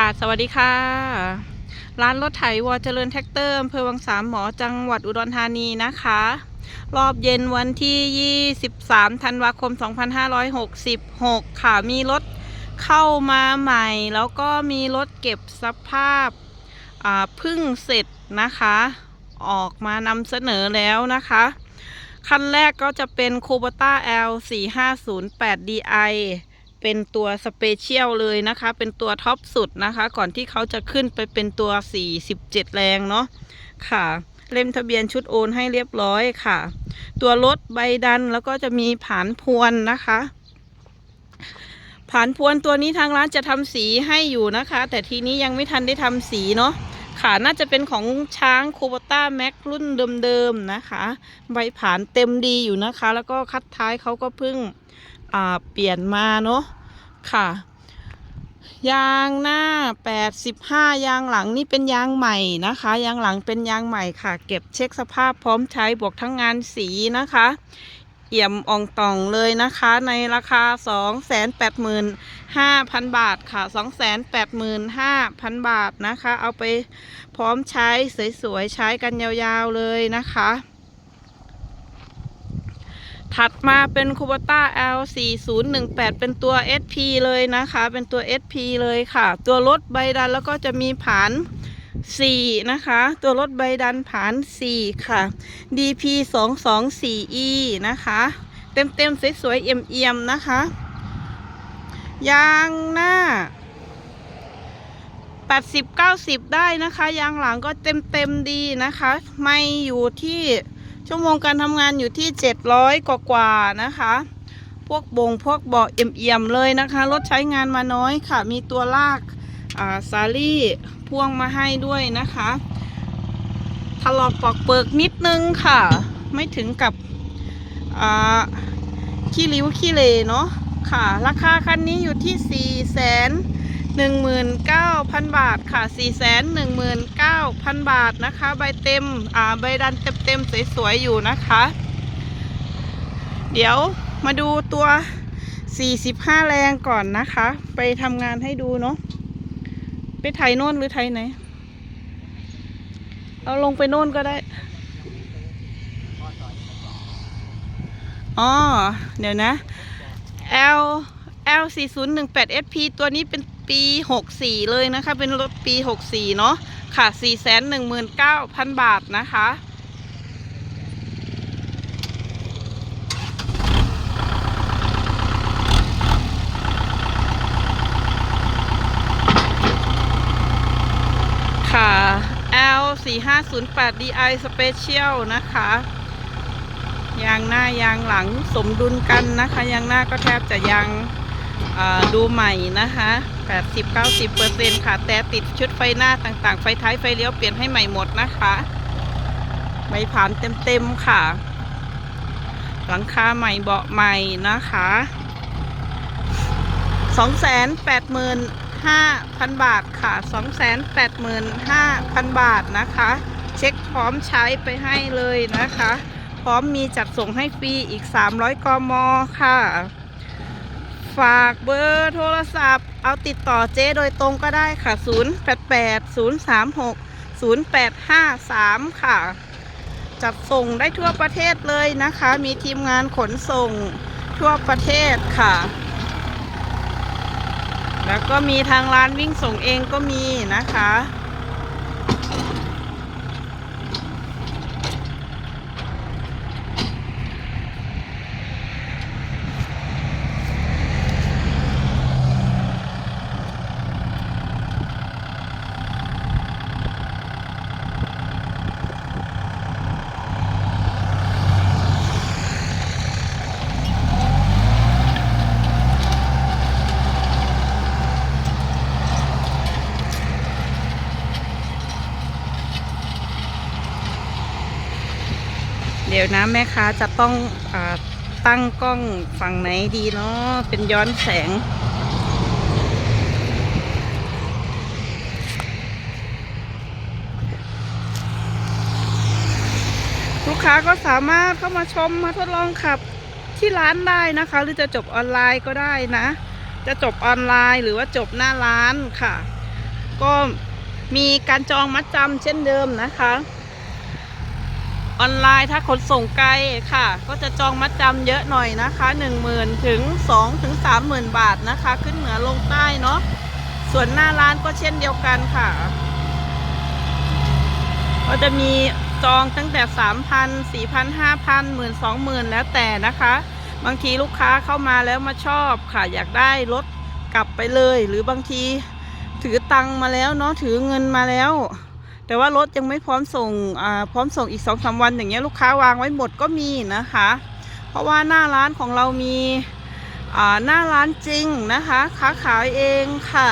ค่ะ สวัสดีค่ะ ร้านรถไถวอเจริญแท็กเตอร์อำเภอวังสามหมอจังหวัดอุดรธานีนะคะ รอบเย็นวันที่ 23 ธันวาคม 2566 ค่ะ มีรถเข้ามาใหม่ แล้วก็มีรถเก็บสภาพพึ่งเสร็จนะคะ ออกมานำเสนอแล้วนะคะ คันแรกก็จะเป็น Kubota L 4 5 0 8 DI เป็นตัวสเปเชียลเลยนะคะ เป็นตัวท็อปสุดนะคะ ก่อนที่เขาจะขึ้นไปเป็นตัว 47 แรงเนาะค่ะ เล่มทะเบียนชุดโอนให้เรียบร้อยค่ะ ตัวรถใบดันแล้วก็จะมีผานพวนนะคะผานพวนตัวนี้ทางร้านจะทำสีให้อยู่นะคะ แต่ทีนี้ยังไม่ทันได้ทำสีเนาะค่ะน่าจะเป็นของช้างคูบต้าแม็กรุ่นเดิมๆนะคะ ใบผานเต็มดีอยู่นะคะ แล้วก็คัดท้ายเขาก็เพิ่ง เปลี่ยนมาเนาะค่ะ ยางหน้า 85 ยางหลังนี่เป็นยางใหม่นะคะ ยางหลังเป็นยางใหม่ค่ะ เก็บเช็คสภาพพร้อมใช้บวกทั้งงานสีนะคะเอี่ยมอ่องต่องเลยนะคะ ในราคา 285,000 บาทค่ะ 285,000 บาทนะคะ เอาไปพร้อมใช้สวยๆ ใช้กันยาวๆเลยนะคะ ถัดมาเป็น Kubota L 4 0 1 8เป็นตัว SP เลยนะคะ เป็นตัว SP เลยค่ะ ตัวรถใบดันแล้วก็จะมีผาน4นะคะ ตัวรถใบดันผาน 4 ค่ะ DP 2 2 4 E นะคะ เต็มเต็มๆสวยๆเอี่ยมๆนะคะ ยางหน้า 80 90 ได้นะคะ ยางหลังก็เต็มเต็มๆดีนะคะ ไม่อยู่ที่ ชั่วโมงการทำงานอยู่ที่ 700 กว่ากว่านะคะ พวกบงพวกเบาะเอี่ยมๆเลยนะคะ รถใช้งานมาน้อยค่ะ มีตัวลากาซาลี่พ่วงมาให้ด้วยนะคะถลอกปอกเปิกนิดนึงค่ะ ไม่ถึงกับขี้ริ้วขี้เลเนาะค่ะ ราคาคันนี้อยู่ที่4แสน 19,000 บาทค่ะ 419,000 บาทนะคะ ใบเต็ม อ่า ใบดันเต็มๆ สวยๆ อยู่นะคะ เดี๋ยวมาดูตัว 45 แรงก่อนนะคะ ไปทำงานให้ดูเนาะ ไปไทยโน่นหรือไทยไหน เอาลงไปโน่นก็ได้ อ๋อ เดี๋ยวนะ L L 4 0 1 8 SP ตัวนี้เป็น ปี 64 เลยนะคะ เป็นรถปี 64 เนาะค่ะ 419,000 บาทนะคะ ค่ะ L 4 5 0 8 DI Special นะคะ ยางหน้ายางหลังสมดุลกันนะคะ ยางหน้าก็แทบจะยาง ดูใหม่นะคะ 80-90%ค่ะ แต่ติดชุดไฟหน้าต่างๆ ไฟท้ายไฟเลี้ยวเปลี่ยนให้ใหม่หมดนะคะใบผ่านเต็มๆค่ะ หลังคาใหม่เบาะใหม่นะคะ285,000 บาทค่ะ 285,000 บาทนะคะ เช็คพร้อมใช้ไปให้เลยนะคะ พร้อมมีจัดส่งให้ฟรีอีก 300 กมค่ะ ฝากเบอร์โทรศัพท์ เอาติดต่อเจ๊โดยตรงก็ได้ค่ะ 088 036 0853 ค่ะ จัดส่งได้ทั่วประเทศเลยนะคะ มีทีมงานขนส่งทั่วประเทศค่ะ แล้วก็มีทางร้านวิ่งส่งเองก็มีนะคะ ดี๋ยวนะแม่ค้าจะต้องอตั้งกล้องฝั่งไหนดีเนาะเป็นย้อนแสง ลูกค้าก็สามารถเข้ามาชมมาทดลองขับที่ร้านได้นะคะ หรือจะจบออนไลน์ก็ได้นะ จะจบออนไลน์หรือว่าจบหน้าร้านค่ะ ก็มีการจองมัดจำเช่นเดิมนะคะ ออนไลน์ถ้าขนส่งไกลค่ะ ก็จะจองมัดจำเยอะหน่อยนะคะ 1 0,000ถึง2ถึง30,000 บาทนะคะ ขึ้นเหนือลงใต้เนาะส่วนหน้าร้านก็เช่นเดียวกันค่ะ ก็จะมีจองตั้งแต่ 3,000 4,000 5,000 1 20,000 แล้วแต่นะคะ บางทีลูกค้าเข้ามาแล้วมาชอบค่ะ อยากได้รถกลับไปเลย หรือบางทีถือตังมาแล้วเนาะถือเงินมาแล้ว แต่ว่ารถยังไม่พร้อมส่งอ่าพร้อมส่งอีกสองสาวันอย่างเงี้ยลูกค้าวางไว้หมดก็มีนะคะ เพราะว่าหน้าร้านของเรามีอ่าหน้าร้านจริงนะคะค้าขายเองค่ะ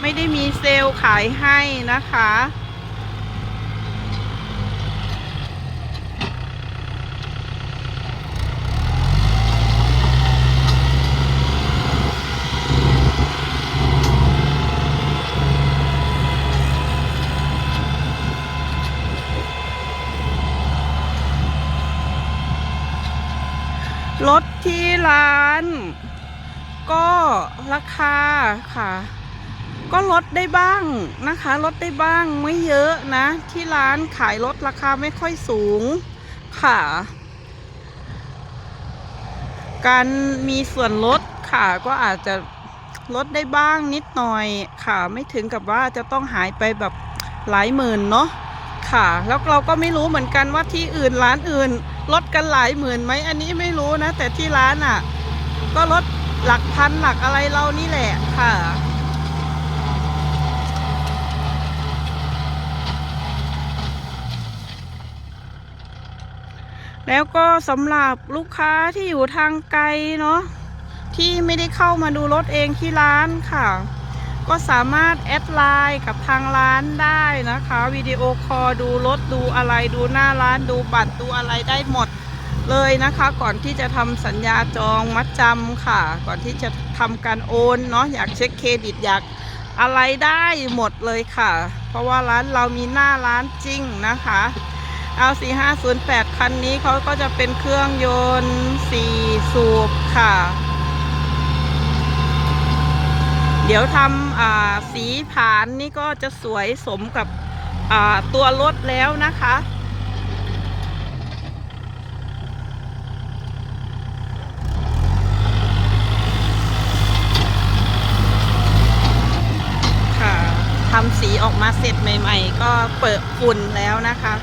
ไม่ได้มีเซลล์ขายให้นะคะ รถที่ร้าน ก็ราคาค่ะ ก็ลดได้บ้างนะคะลดได้บ้างไม่เยอะนะ ที่ร้านขายรถราคาไม่ค่อยสูงค่ะ การมีส่วนลดค่ะก็อาจจะลดได้บ้างนิดหน่อยค่ะไม่ถึงกับว่าจะต้องหายไปแบบหลายหมื่นเนาะค่ะ แล้วเราก็ไม่รู้เหมือนกันว่าที่อื่นร้านอื่น ลดกันหลายหมื่นไหมอันนี้ไม่รู้นะ แต่ที่ร้านอะ ก็ลดหลักพันหลักอะไรเรานี่แหละค่ะ แล้วก็สำหรับลูกค้าที่อยู่ทางไกลเนาะที่ไม่ได้เข้ามาดูรถเองที่ร้านค่ะ ก็สามารถแอดไลน์กับทางร้านได้นะคะวิดีโอคอลดูรถดูอะไรดูหน้าร้านดูบัตรดูอะไรได้หมดเลยนะคะ ก่อนที่จะทำสัญญาจองมัดจำค่ะ ก่อนที่จะทำการโอนเนาะอยากเช็คเครดิตอยากอะไรได้หมดเลยค่ะ เพราะว่าร้านเรามีหน้าร้านจริงนะคะเอา4508 คันนี้เขาก็จะเป็นเครื่องยนต์4สูบค่ะ เดี๋ยวทำสีผานนี่ก็จะสวยสมกับตัวรถแล้วนะคะ ค่ะทำสีออกมาเสร็จใหม่ ๆ ก็เปิดฝุ่นแล้วนะคะ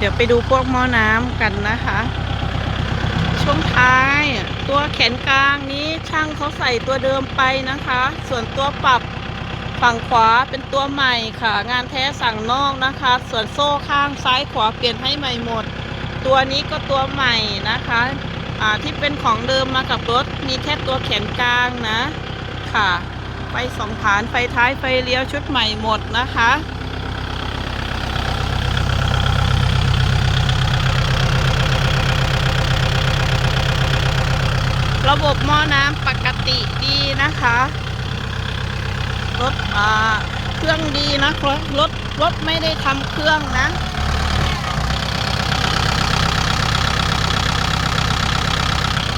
เดี๋ยวไปดูพวกหม้อน้ำกันนะคะ ช่วงท้าย ตัวแขนกลางนี้ช่างเขาใส่ตัวเดิมไปนะคะ ส่วนตัวปรับฝั่งขวาเป็นตัวใหม่ค่ะ งานแท้สั่งนอกนะคะ ส่วนโซ่ข้างซ้ายขวาเปลี่ยนให้ใหม่หมด ตัวนี้ก็ตัวใหม่นะคะอ่าที่เป็นของเดิมมากับรถมีแค่ตัวแขนกลางนะค่ะไฟสองฐานไฟท้ายไฟเลี้ยวชุดใหม่หมดนะคะ ระบบหม้อน้ำปกติดีนะคะ รถอ่าเครื่องดีนะครับรถรถไม่ได้ทำเครื่องนะ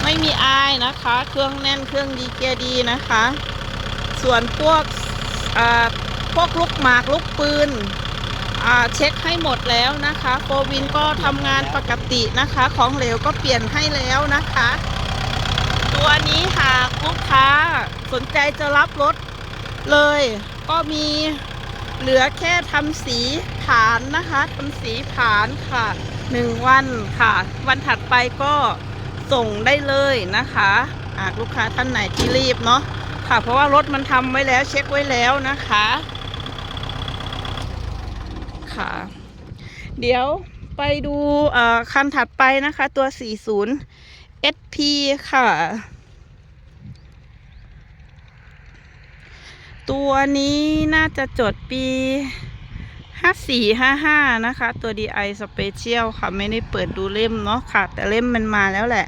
ไม่มีอายนะคะ เครื่องแน่นเครื่องดีเกียร์ดีนะคะ ส่วนพวกอ่าพวกลูกหมากลูกปืนอ่าเช็คให้หมดแล้วนะคะโฟวินก็ทำงานปกตินะคะ ของเหลวก็เปลี่ยนให้แล้วนะคะ ตัวนี้หากลูกค้าสนใจจะรับรถเลย ก็มีเหลือแค่ทำสีผานนะคะทำสีผานค่ะหนึ่งวันค่ะ วันถัดไปก็ส่งได้เลยนะคะหากลูกค้าท่านไหนที่รีบเนาะค่ะ เพราะว่ารถมันทำไว้แล้วเช็คไว้แล้วนะคะ ค่ะ เดี๋ยวไปดูคันถัดไปนะคะ ตัว 40 SP ค่ะ ตัวนี้น่าจะจดปี 5455 นะคะ ตัว DI Special ค่ะ ไม่ได้เปิดดูเล่มเนาะค่ะ แต่เล่มมันมาแล้วแหละ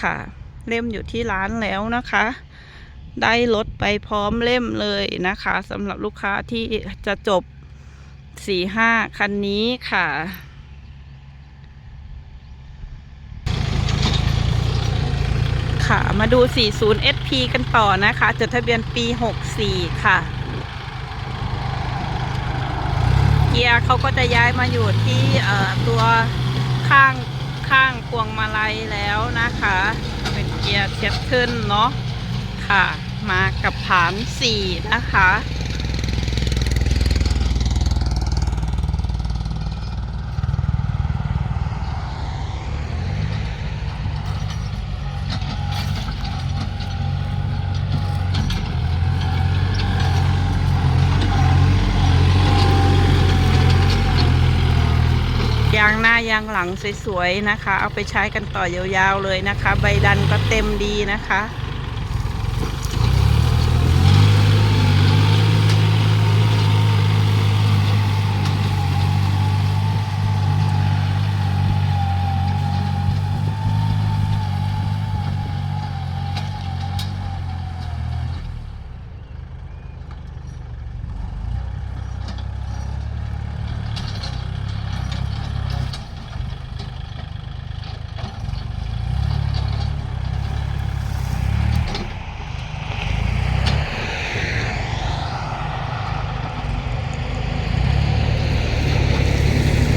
ค่ะ เล่มอยู่ที่ร้านแล้วนะคะ ได้รถไปพร้อมเล่มเลยนะคะสำหรับลูกค้าที่จะจบสี่ห้าคันนี้ค่ะ ค่ะ มาดู 40 SP กันต่อนะคะ จดทะเบียนปี 64 ค่ะ เกียร์เขาก็จะย้ายมาอยู่ที่ตัวข้างข้างพวงมาลัยแล้วนะคะ เป็นเกียร์เช็ดขึ้นเนาะค่ะ มากับฐาน 4 นะคะ ยางหน้ายางหลังสวยๆนะคะ เอาไปใช้กันต่อยาวๆเลยนะคะ ใบดันก็เต็มดีนะคะ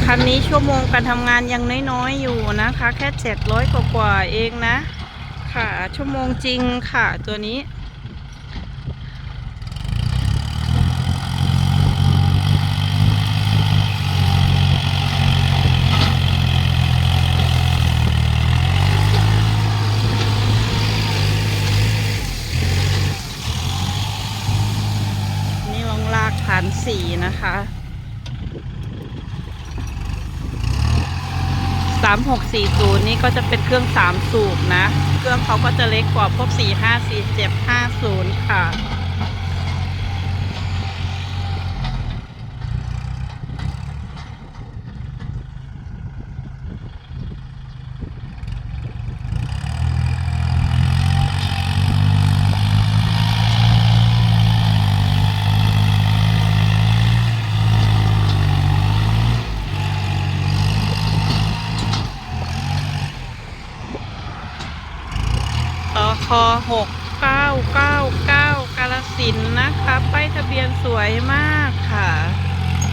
คันนี้ ชั่วโมงการทำงานยังน้อยๆอยู่นะคะ แค่เจ็ดร้อยกว่าๆเองนะ ค่ะ ชั่วโมงจริงค่ะตัวนี้ 40 นี่ก็จะเป็นเครื่อง 3 สูบนะ เครื่องเขาก็จะเล็กกว่าพวก 45 47 50 ค่ะ สวยมากค่ะ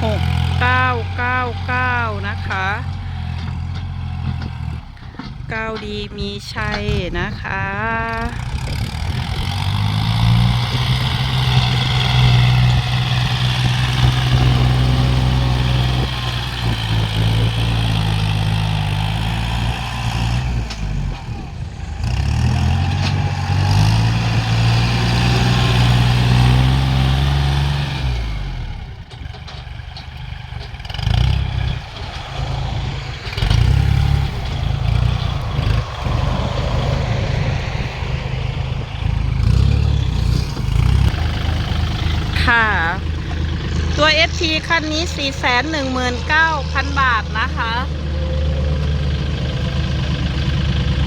หกเก้าเก้าเก้านะคะเก้าดีมีชัยนะคะค่ะ ตัว ST คันนี้ 419,000 บาทนะคะ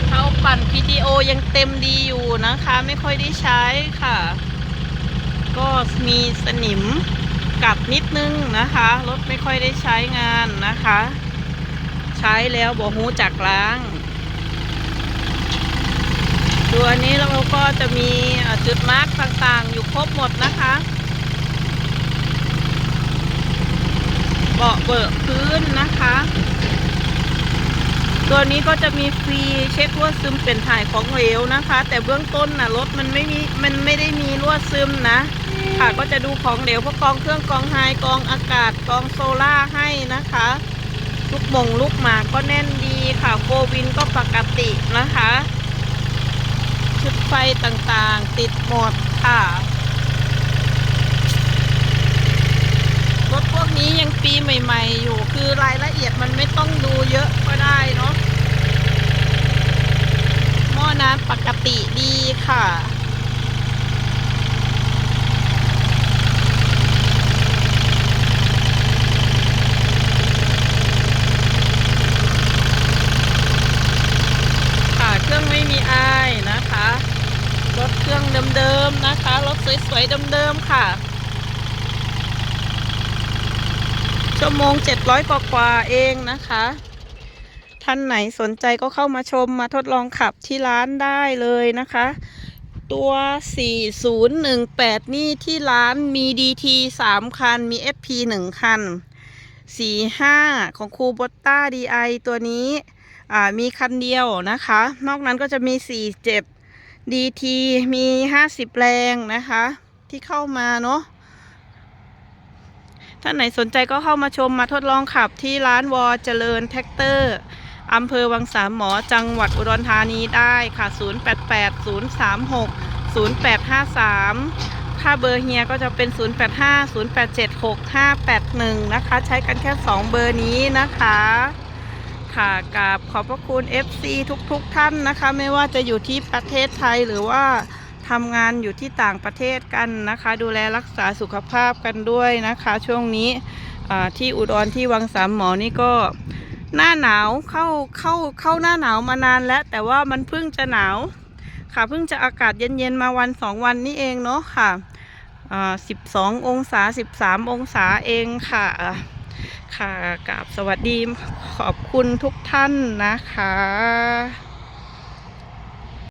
เขาปั่น PTO ยังเต็มดีอยู่นะคะ ไม่ค่อยได้ใช้ค่ะ ก็มีสนิมกัดนิดนึงนะคะ รถไม่ค่อยได้ใช้งานนะคะ ใช้แล้วบอหูจักล้างตัวนี้เราก็จะมีจุดมาร์กต่างๆ อยู่ครบหมดนะคะ เบาะเบิกพื้นนะคะ ตัวนี้ก็จะมีฟรีเช็ครั่วซึมเปลี่ยนถ่ายของเหลวนะคะ แต่เบื้องต้นนะรถมันไม่มีมันไม่ได้มีรั่วซึมนะ ค่ะก็จะดูของเหลวพวกกองเครื่องกองไฮกองอากาศกองโซล่าให้นะคะลูกมงลูกหมากก็แน่นดีค่ะโฟวินก็ปกตินะคะ ชุดไฟต่างๆ ติดหมดค่ะ รถพวกนี้ยังปีใหม่ ๆ อยู่ คือรายละเอียดมันไม่ต้องดูเยอะก็ได้เนาะหม้อน้ำปกติดีค่ะค่ะเครื่องไม่มีอายนะคะรถเครื่องเดิมๆนะคะ รถสวยๆเดิมๆค่ะ ชั่วโมง700กว่ากว่าเองนะคะ ท่านไหนสนใจก็เข้ามาชมมาทดลองขับที่ร้านได้เลยนะคะ ตัว 4018 นี่ที่ร้านมี DT 3 คัน มี FP 1 คัน 45 ของคูโบต้า DI ตัวนี้มีคันเดียวนะคะ นอกนั้นก็จะมี 47 DT มี 50 แรงนะคะ ที่เข้ามาเนาะ ท่านไหนสนใจก็เข้ามาชมมาทดลองขับที่ร้านวอเจริญแท็กเตอร์อำเภอวังสามหมอจังหวัดอุดรธานีได้ค่ะ 088036 0853 ถ้าเบอร์เฮียก็จะเป็น 085 0876 581 นะคะ ใช้กันแค่ 2 เบอร์นี้นะคะค่ะกราบขอบพระคุณ FC ทุกๆทท่านนะคะ ไม่ว่าจะอยู่ที่ประเทศไทยหรือว่า ทำงานอยู่ที่ต่างประเทศกันนะคะ ดูแลรักษาสุขภาพกันด้วยนะคะ ช่วงนี้ที่อุดรที่วังสามหมอนี่ก็หน้าหนาวเข้าเข้าเข้าหน้าหนาวมานานแล้ว แต่ว่ามันเพิ่งจะหนาว ค่ะเพิ่งจะอากาศเย็นๆมาวันสองวันนี้เองเนาะค่ะอ่าสิบสององศาสิบสามองศาเองค่ะค่ะกับสวัสดีขอบคุณทุกท่านนะคะ